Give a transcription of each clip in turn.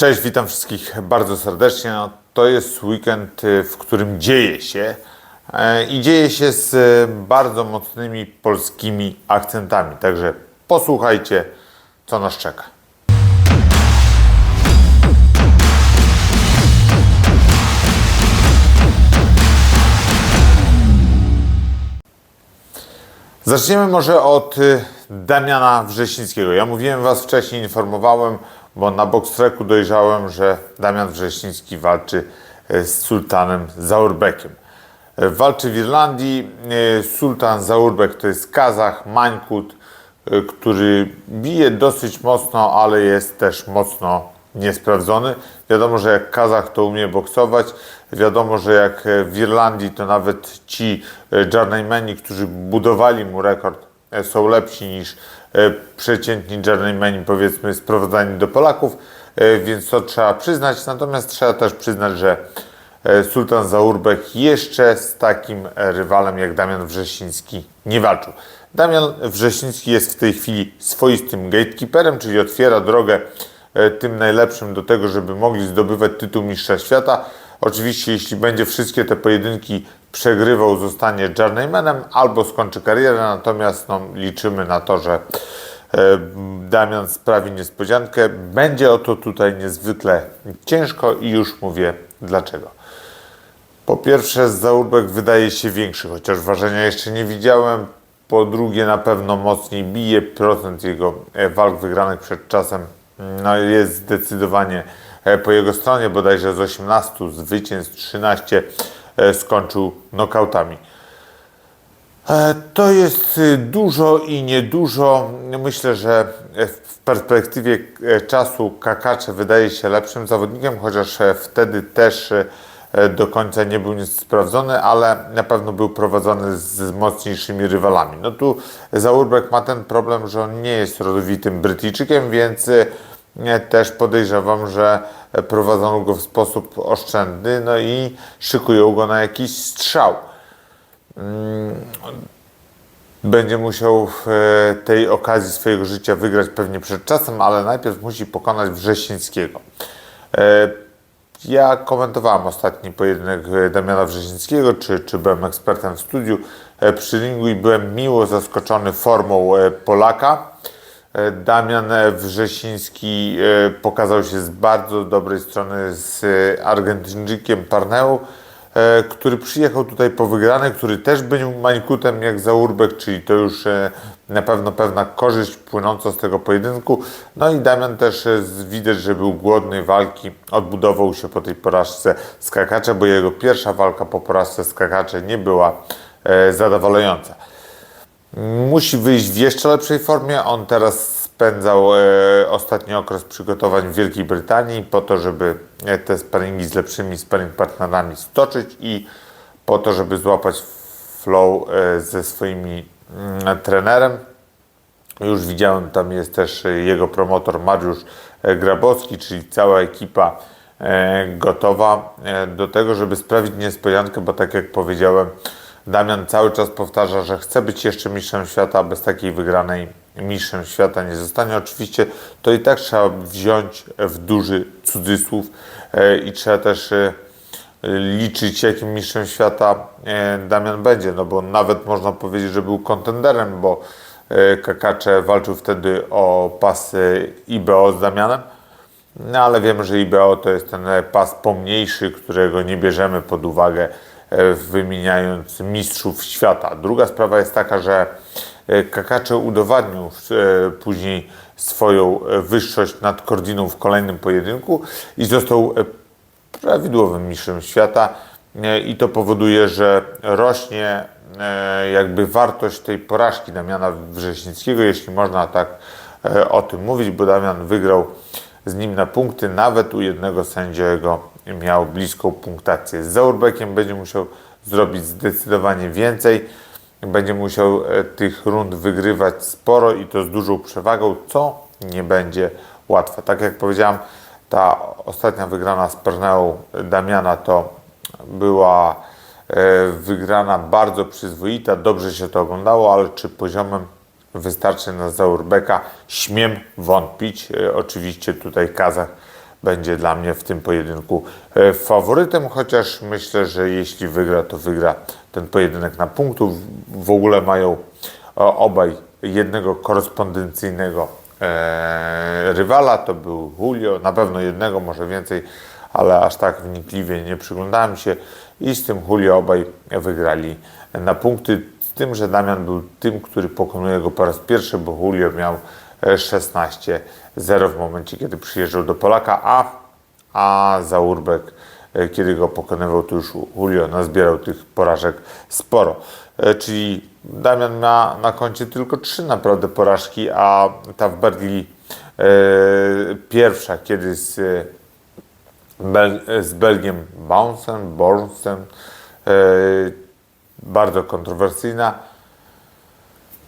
Cześć, witam wszystkich bardzo serdecznie. No, to jest weekend, y, w którym dzieje się e, i dzieje się z e, bardzo mocnymi polskimi akcentami. Także posłuchajcie, co nas czeka. Zaczniemy może od y, Damiana Wrzesińskiego. Ja mówiłem Was wcześniej, informowałem, bo na boxtreku dojrzałem, że Damian Wrzesiński walczy y, z Sultanem Zaurbekiem. Y, Walczy w Irlandii. Y, Sultan Zaurbek to jest Kazach, Mańkut, który bije dosyć mocno, ale jest też mocno niesprawdzony. Wiadomo, że jak Kazach to umie boksować. Wiadomo, że jak e, w Irlandii to nawet ci e, journeymeni, którzy budowali mu rekord, e, są lepsi niż e, przeciętni journeymeni, powiedzmy, sprowadzani do Polaków, e, więc to trzeba przyznać. Natomiast trzeba też przyznać, że e, Sultan Zaurbek jeszcze z takim e, rywalem jak Damian Wrzesiński nie walczył. Damian Wrzesiński jest w tej chwili swoistym gatekeeperem, czyli otwiera drogę e, tym najlepszym do tego, żeby mogli zdobywać tytuł mistrza świata. Oczywiście, jeśli będzie wszystkie te pojedynki przegrywał, zostanie journeymanem albo skończy karierę, natomiast no, liczymy na to, że e, Damian sprawi niespodziankę. Będzie o to tutaj niezwykle ciężko i już mówię dlaczego. Po pierwsze, Zaurbek wydaje się większy, chociaż ważenia jeszcze nie widziałem. Po drugie, na pewno mocniej bije. Procent jego e, walk wygranych przed czasem no, jest zdecydowanie e, po jego stronie. Bodajże z 18 zwycięstw 13 e, skończył nokautami. E, To jest y, dużo i niedużo. Myślę, że e, w perspektywie e, czasu Kakacze wydaje się lepszym zawodnikiem, chociaż e, wtedy też e, e, do końca nie był nic sprawdzony, ale na pewno był prowadzony z mocniejszymi rywalami. No tu Zaurbek ma ten problem, że on nie jest rodowitym Brytyjczykiem, więc e, też podejrzewam, że prowadzono go w sposób oszczędny, no i szykują go na jakiś strzał będzie musiał w e, tej okazji swojego życia wygrać pewnie przed czasem, ale najpierw musi pokonać Wrzesińskiego. E, Ja komentowałem ostatni pojedynek e, Damiana Wrzesińskiego, czy, czy byłem ekspertem w studiu przy ringu i byłem miło zaskoczony formą Polaka. E, Damian Wrzesiński e, pokazał się z bardzo dobrej strony z Argentyńczykiem Parneu, e, który przyjechał tutaj po wygrany, który też był mańkutem jak Zaurbek, czyli to już na pewno pewna korzyść płynąca z tego pojedynku. No i Damian też widać, że był głodny walki, odbudował się po tej porażce skakacze, bo jego pierwsza walka po porażce skakacze nie była zadowalająca musi wyjść w jeszcze lepszej formie. On teraz spędzał e, ostatni okres przygotowań w Wielkiej Brytanii po to, żeby e, te sparingi z lepszymi sparring partnerami stoczyć i po to, żeby złapać flow e, ze swoimi mm, trenerem. Już widziałem, tam jest też jego promotor Mariusz e, Grabowski, czyli cała ekipa e, gotowa do tego, żeby sprawić niespodziankę, bo tak jak powiedziałem, Damian cały czas powtarza, że chce być jeszcze mistrzem świata, a bez takiej wygranej mistrzem świata nie zostanie. Oczywiście to i tak trzeba wziąć w duży cudzysłów e, i trzeba też e, liczyć, jakim mistrzem świata e, Damian będzie, no bo nawet można powiedzieć, że był kontenderem, bo Kakacze walczył wtedy o pas IBO z Damianem, no ale wiemy, że IBO to jest ten pas pomniejszy, którego nie bierzemy pod uwagę wymieniając mistrzów świata. Druga sprawa jest taka, że e, Kakacze udowadnił e, później swoją e, wyższość nad Kordiną w kolejnym pojedynku i został prawidłowym mistrzem świata i to powoduje, że rośnie jakby wartość tej porażki Damiana Wrzesińskiego, jeśli można tak o tym mówić, bo Damian wygrał z nim na punkty, nawet u jednego sędziego miał bliską punktację. Z Zaurbekiem będzie musiał zrobić zdecydowanie więcej, będzie musiał e, tych rund wygrywać sporo i to z dużą przewagą, co nie będzie łatwe. Tak jak powiedziałem, ta ostatnia wygrana z Perneą Damiana to była e, wygrana bardzo przyzwoita, dobrze się to oglądało, ale czy poziomem wystarczy na Zaurbeka? Śmiem wątpić. E, Oczywiście tutaj Kazach będzie dla mnie w tym pojedynku e, faworytem, chociaż myślę, że jeśli wygra, to wygra ten pojedynek na punktów. W ogóle mają o, obaj jednego korespondencyjnego e, rywala, to był Julio, na pewno jednego, może więcej, ale aż tak wnikliwie nie przyglądałem się. I z tym Julio obaj wygrali na punkty, z tym, że Damian był tym, który pokonuje go po raz pierwszy, bo Julio miał e, 16-0 w momencie, kiedy przyjeżdżał do Polaka, a, a Zaurbek, e, kiedy go pokonywał, to już Julio nazbierał tych porażek sporo. E, Czyli Damian ma na koncie tylko trzy naprawdę porażki, a ta w Berli e, pierwsza, kiedy z, e, Bel, z Belgiem Bouncem, Bornsem, e, bardzo kontrowersyjna.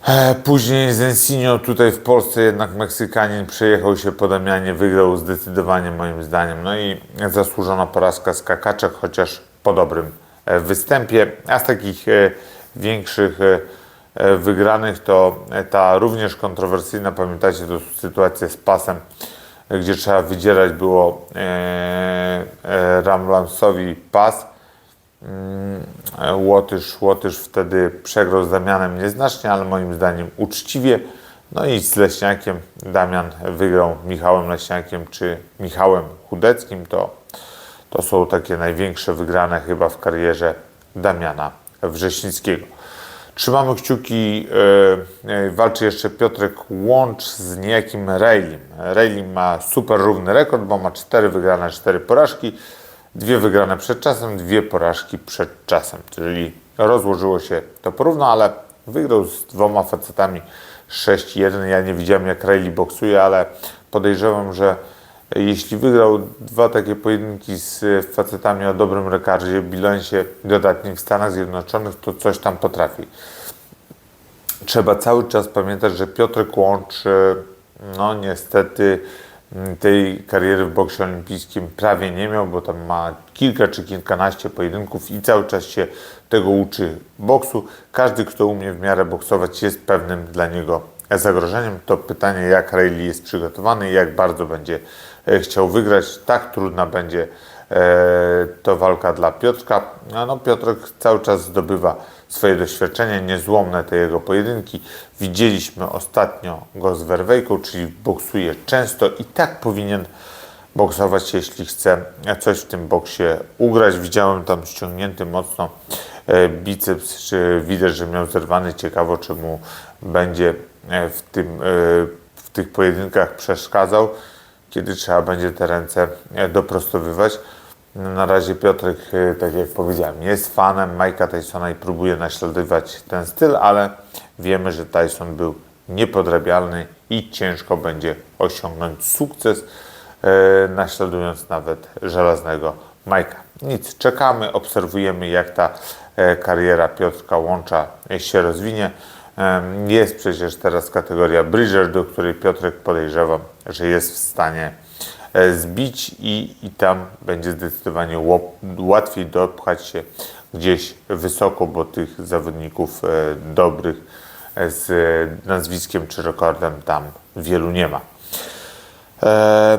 E, Później z Ensinio tutaj w Polsce jednak Meksykanin przejechał się po Damianie, wygrał zdecydowanie moim zdaniem. No i zasłużona porażka z Kakaczek, chociaż po dobrym e, występie. A z takich e, większych wygranych to ta również kontrowersyjna, pamiętacie to sytuacja z pasem, gdzie trzeba wydzierać było Ramlansowi pas. E, Łotysz, Łotysz wtedy przegrał z Damianem nieznacznie, ale moim zdaniem uczciwie. No i z Leśniakiem Damian wygrał Michałem Leśniakiem czy Michałem Chudeckim. To, to są takie największe wygrane chyba w karierze Damiana Wrześnickiego. Trzymamy kciuki. e, e, Walczy jeszcze Piotrek Łącz z niejakim Rejlim. Rejlim ma super równy rekord, bo ma 4 wygrane, 4 porażki. Dwie wygrane przed czasem, dwie porażki przed czasem. Czyli rozłożyło się to porówno, ale wygrał z dwoma facetami 6-1. Ja nie widziałem jak Rayleigh boksuje, ale podejrzewam, że jeśli wygrał dwa takie pojedynki z facetami o dobrym rekordzie, bilansie dodatnim w Stanach Zjednoczonych, to coś tam potrafi. Trzeba cały czas pamiętać, że Piotrek Łącz, e, no niestety tej kariery w boksie olimpijskim prawie nie miał, bo tam ma kilka czy kilkanaście pojedynków i cały czas się tego uczy boksu. Każdy, kto umie w miarę boksować jest pewnym dla niego zagrożeniem. To pytanie, jak Rayleigh jest przygotowany i jak bardzo będzie e, chciał wygrać. Tak trudna będzie e, to walka dla Piotrka. No, no Piotrek cały czas zdobywa swoje doświadczenie, niezłomne te jego pojedynki. Widzieliśmy ostatnio go z Werwejką, czyli boksuje często i tak powinien boksować, jeśli chce coś w tym boksie ugrać. Widziałem tam ściągnięty mocno e, biceps, czy widać, że miał zerwany. Ciekawo, czy mu będzie e, w, tym, e, w tych pojedynkach przeszkadzał, kiedy trzeba będzie te ręce doprostowywać. Na razie Piotrek, e, tak jak powiedziałem, jest fanem Mike'a Tysona i próbuje naśladować ten styl, ale wiemy, że Tyson był niepodrabialny i ciężko będzie osiągnąć sukces, e, naśladując nawet żelaznego Majka. Nic, czekamy, obserwujemy jak ta e, kariera Piotrka Łącza się rozwinie. Jest przecież teraz kategoria Bridger, do której Piotrek podejrzewam, że jest w stanie zbić i, i tam będzie zdecydowanie łatwiej dopchać się gdzieś wysoko, bo tych zawodników e, dobrych e, z e, nazwiskiem czy rekordem tam wielu nie ma. E,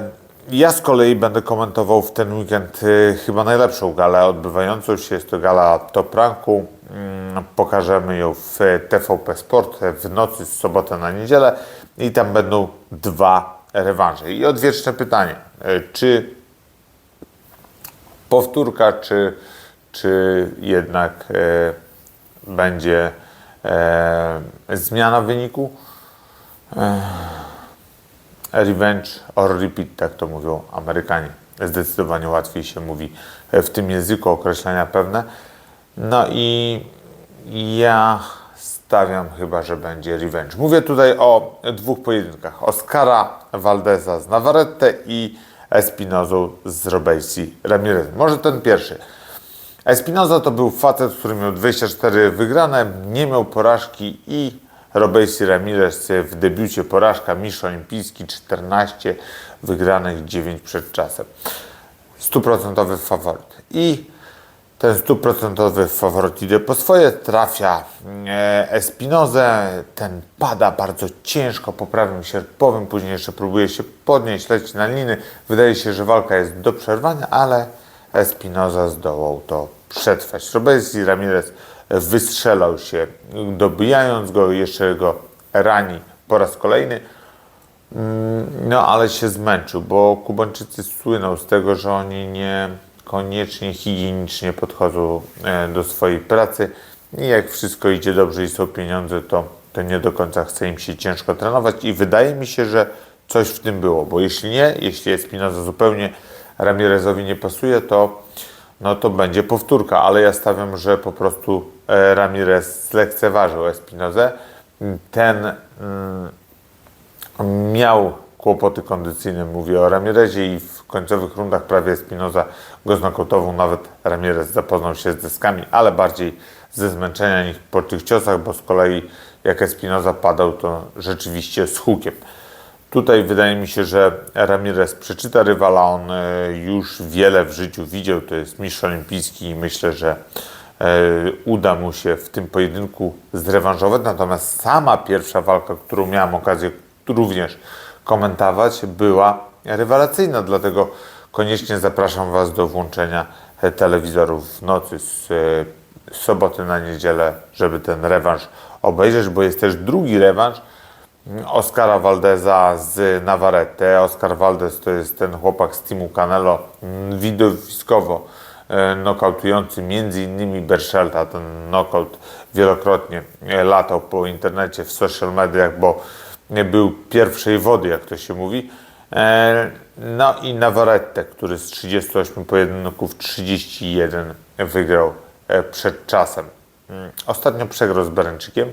Ja z kolei będę komentował w ten weekend e, chyba najlepszą galę odbywającą się. Jest to gala Top Ranku. Mm, Pokażemy ją w TVP Sport e, w nocy z soboty na niedzielę i tam będą dwa rewanże. I odwieczne pytanie, e, czy powtórka, czy, czy jednak e, będzie e, zmiana wyniku? Revenge or repeat, tak to mówią Amerykanie. Zdecydowanie łatwiej się mówi w tym języku określenia pewne. No i ja stawiam chyba, że będzie revenge. Mówię tutaj o dwóch pojedynkach. Oscara Valdeza z Navarrete i Espinozą z Robesi Ramirez. Może ten pierwszy. Espinoza to był facet, który miał 24 wygrane, nie miał porażki i Robesi Ramirez w debiucie porażka, mistrz olimpijski 14 wygranych, 9 przed czasem. Stuprocentowy faworyt. I ten stuprocentowy faworyt idzie po swoje, trafia e, Espinozę, ten pada bardzo ciężko po prawym sierpowym, później jeszcze próbuje się podnieść, leci na liny. Wydaje się, że walka jest do przerwania, ale Espinoza zdołał to przetrwać. Robes i Ramirez wystrzelał się, dobijając go, jeszcze go rani po raz kolejny. No, ale się zmęczył, bo Kubańczycy słyną z tego, że oni nie koniecznie higienicznie podchodzą e, do swojej pracy. I jak wszystko idzie dobrze i są pieniądze, to, to nie do końca chce im się ciężko trenować. I wydaje mi się, że coś w tym było, bo jeśli nie, jeśli Espinoza zupełnie Ramirezowi nie pasuje, to no to będzie powtórka, ale ja stawiam, że po prostu e, Ramirez zlekceważył Espinozę. Ten mm, miał kłopoty kondycyjne, mówię o Ramirezie i w końcowych rundach prawie Espinoza go znokautował, nawet Ramirez zapoznał się z deskami, ale bardziej ze zmęczenia niż po tych ciosach, bo z kolei jak Espinoza padał, to rzeczywiście z hukiem. Tutaj wydaje mi się, że Ramirez przeczyta rywala, on e, już wiele w życiu widział, to jest mistrz olimpijski i myślę, że e, uda mu się w tym pojedynku zrewanżować. Natomiast sama pierwsza walka, którą miałem okazję również komentować, była rewelacyjna, dlatego koniecznie zapraszam Was do włączenia e, telewizorów w nocy z e, soboty na niedzielę, żeby ten rewanż obejrzeć, bo jest też drugi rewanż Oscara Valdeza z Navarrete. Oscar Valdez to jest ten chłopak z teamu Canelo, mm, widowiskowo e, nokautujący między innymi Berszelta. Ten knockout wielokrotnie latał po internecie, w social mediach, bo był pierwszej wody, jak to się mówi. E, No i Navarrete, który z 38 pojedynków 31 wygrał e, przed czasem. Mm, Ostatnio przegrał z Bereńczykiem.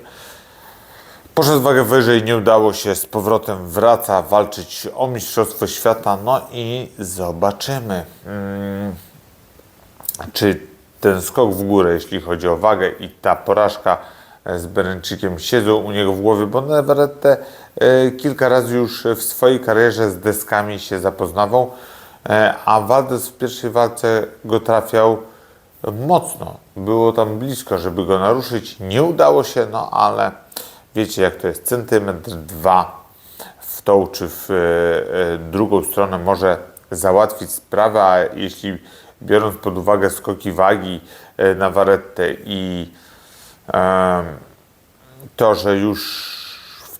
Poszedł wagę wyżej, nie udało się, z powrotem wraca walczyć o Mistrzostwo Świata, no i zobaczymy, mm, czy ten skok w górę, jeśli chodzi o wagę i ta porażka z Bereńczykiem siedzą u niego w głowie, bo Navarrete kilka razy już w swojej karierze z deskami się zapoznawał, e, a Valdez w pierwszej walce go trafiał mocno. Było tam blisko, żeby go naruszyć. Nie udało się, no ale wiecie jak to jest. Centymetr, dwa w tą czy w e, e, drugą stronę może załatwić sprawę, a jeśli biorąc pod uwagę skoki wagi e, Navarrete i to, że już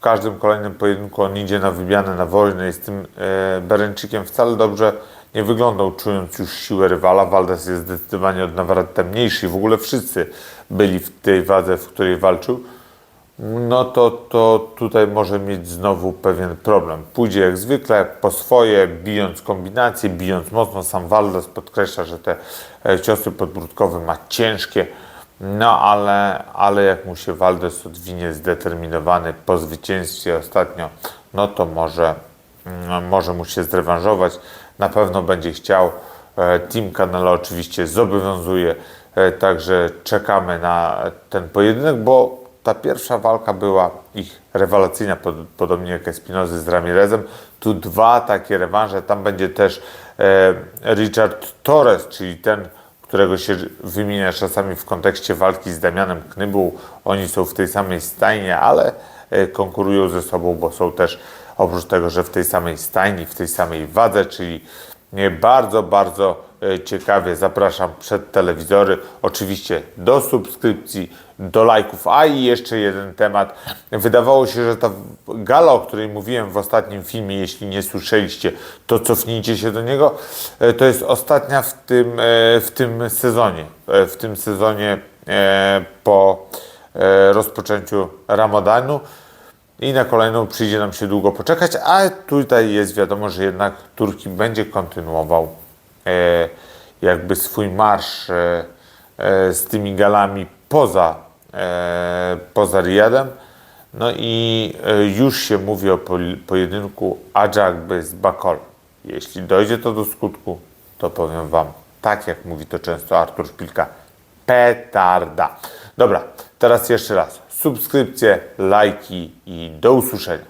w każdym kolejnym pojedynku on idzie na wymianę, na wojnę i z tym e, wcale dobrze nie wyglądał, czując już siłę rywala. Valdez jest zdecydowanie od Navarrete mniejszy i w ogóle wszyscy byli w tej wadze, w której walczył. No to, to tutaj może mieć znowu pewien problem. Pójdzie jak zwykle po swoje, bijąc kombinacje, bijąc mocno. Sam Valdez podkreśla, że te e, ciosy podbródkowe ma ciężkie. No ale, ale jak mu się Valdez odwinie zdeterminowany po zwycięstwie ostatnio, no to może, mm, może mu się zrewanżować. Na pewno będzie chciał. E, Team Canelo oczywiście zobowiązuje, e, także czekamy na ten pojedynek, bo ta pierwsza walka była ich rewelacyjna, pod, podobnie jak Espinozy z Ramirezem. Tu dwa takie rewanże, tam będzie też e, Richard Torres, czyli ten, którego się wymienia czasami w kontekście walki z Damianem Knybuł. Oni są w tej samej stajnie, ale e, konkurują ze sobą, bo są też oprócz tego, że w tej samej stajni, w tej samej wadze, czyli bardzo, bardzo e, ciekawie zapraszam przed telewizory. Oczywiście do subskrypcji, do lajków. A i jeszcze jeden temat. Wydawało się, że ta gala, o której mówiłem w ostatnim filmie, jeśli nie słyszeliście, to cofnijcie się do niego. E, To jest ostatnia w tym, e, w tym sezonie. W tym sezonie po rozpoczęciu Ramadanu i na kolejną przyjdzie nam się długo poczekać, a tutaj jest wiadomo, że jednak Turki będzie kontynuował e, jakby swój marsz e, e, z tymi galami poza, e, poza Riyadem. No i e, już się mówi o pojedynku Ajagby z Bakol. Jeśli dojdzie to do skutku, to powiem Wam, tak jak mówi to często Artur Szpilka, petarda. Dobra, teraz jeszcze raz subskrypcje, lajki i do usłyszenia.